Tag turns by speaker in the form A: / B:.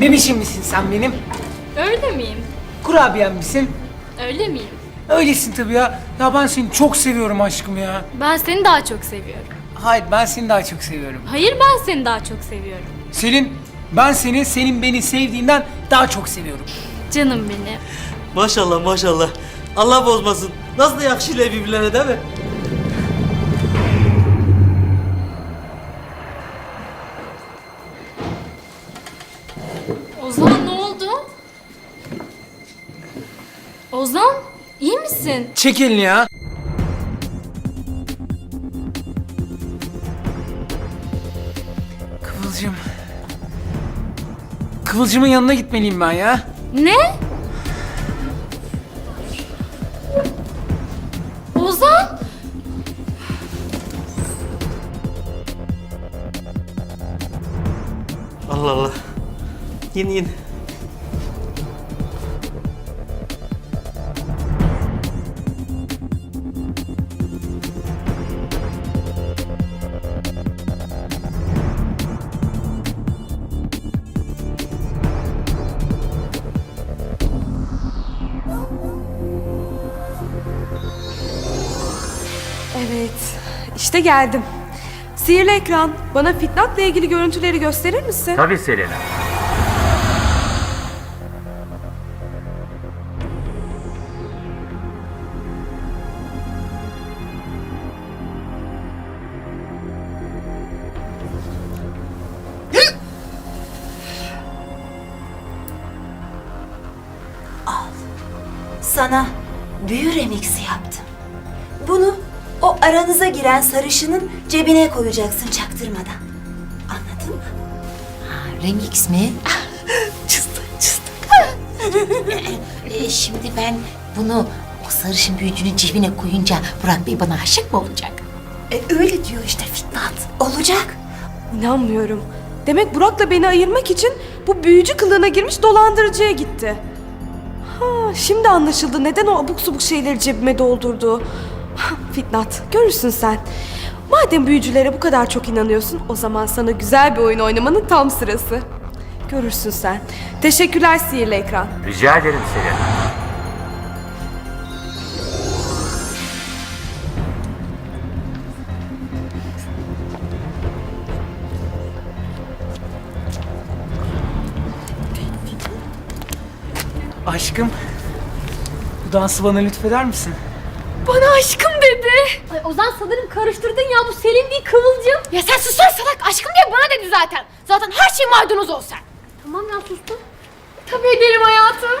A: Bebişim misin sen benim?
B: Öyle miyim?
A: Kurabiyem misin?
B: Öyle miyim?
A: Öylesin tabii ya. Ya ben seni çok seviyorum aşkım ya.
B: Ben seni daha çok seviyorum.
A: Hayır ben seni daha çok seviyorum.
B: Hayır ben seni daha çok seviyorum.
A: Selin ben seni senin beni sevdiğinden daha çok seviyorum.
B: Canım benim.
C: Maşallah maşallah. Allah bozmasın. Nasıl da yakışırlar birbirlerine değil mi?
B: Ozan iyi misin?
A: Çek elini ya. Kıvılcım. Kıvılcımın yanına gitmeliyim ben ya.
B: Ne? Ozan?
C: Allah Allah. Yin yin.
D: Evet, işte geldim. Sihirli ekran, bana Fitnat'la ilgili görüntüleri gösterir misin?
E: Tabii Selena.
F: Sana büyü remixi yaptım. Bunu o aranıza giren sarışının cebine koyacaksın çaktırmadan. Anladın mı?
G: Remix mi?
F: Çıstık çıstık.
G: Ee, şimdi ben bunu o sarışın büyücünün cebine koyunca Burak Bey bana aşık mı olacak?
F: E, öyle diyor işte Fitnat. Olacak.
D: İnanmıyorum. Demek Burak'la beni ayırmak için bu büyücü kılığına girmiş dolandırıcıya gitti. Ha, şimdi anlaşıldı neden o abuk subuk şeyleri cebime doldurdu. Fitnat, görürsün sen. Madem büyücülere bu kadar çok inanıyorsun, o zaman sana güzel bir oyun oynamanın tam sırası. Görürsün sen. Teşekkürler sihirli ekran.
E: Rica ederim Selena.
A: Aşkım. Bu dansı bana lütfeder misin?
B: Bana aşkım dedi. Ay Ozan sanırım karıştırdın ya bu Selin değil Kıvılcım.
H: Ya sen susar salak aşkım diye bana dedi zaten. Zaten her şey maydanoz ol sen.
B: Tamam ya sustum. Tabii ederim hayatım.